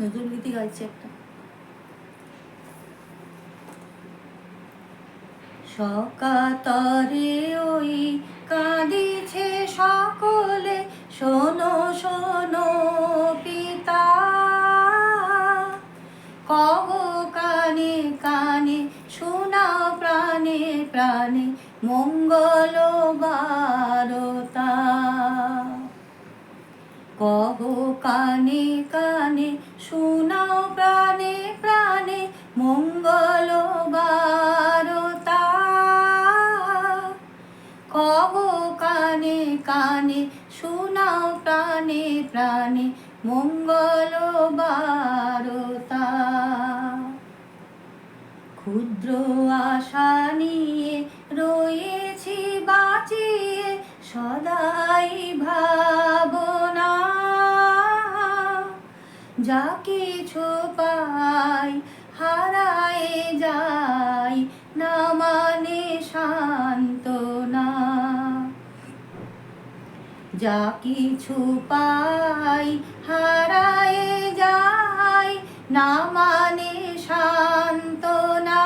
নজরুল গীতি গাইছে একটা। সকাতরে ওই কাঁদিছে সকলে, শোনো শোনো পিতা। কহ কানে কানে, শোনাও প্রাণে প্রাণে মঙ্গল বারতা কহ কানে কানে, শোনাও প্রাণে প্রাণে, মঙ্গল বারতা। কহ কানে কানে, শোনাও প্রাণে প্রাণে, মঙ্গল বারতা। ক্ষুদ্র আশা নিয়ে রয়েছি বাঁচিয়ে, সদাই ভাবনা যা কিছু পাই হারায় যাই, না মানে সান্ত্বনা। যা কিছু পাই হারায় যাই, না মানে সান্ত্বনা।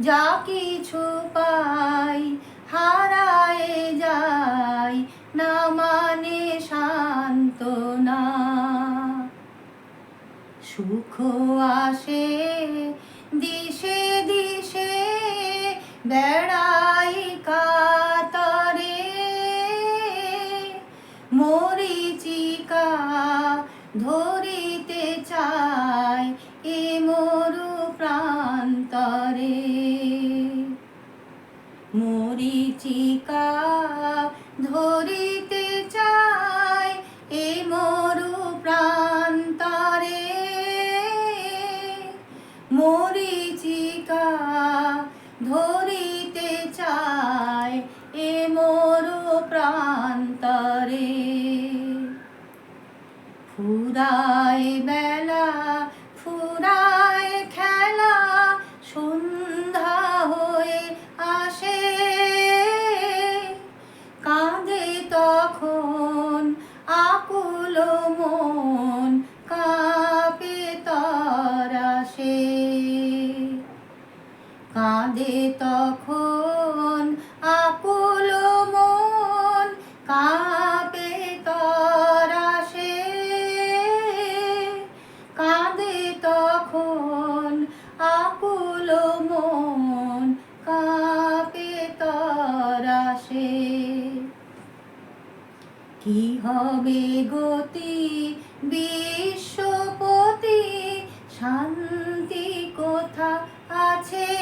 যা কিছু পাই হারায় যাই, না মানে সান্ত্বনা। সুখ আসে দিশে দিশে বেড়াই কাতরে। মরিচিকা ধরিতে ধরিতে চায় এ মোর প্রান্তরে। ফুরায় বেলা কাঁদে তখন আকুল মন, কাঁপে তরাসে কাঁদে তখন আকুল মন, কাঁপে তরাসে কি হবে গতি বিশ্বপতি? শান্তি কোথা আছে?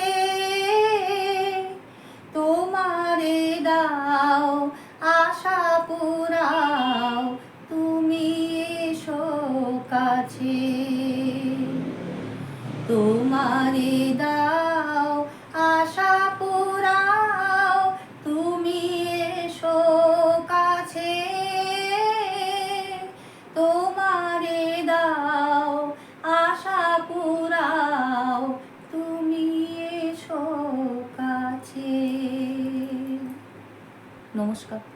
楽しかった。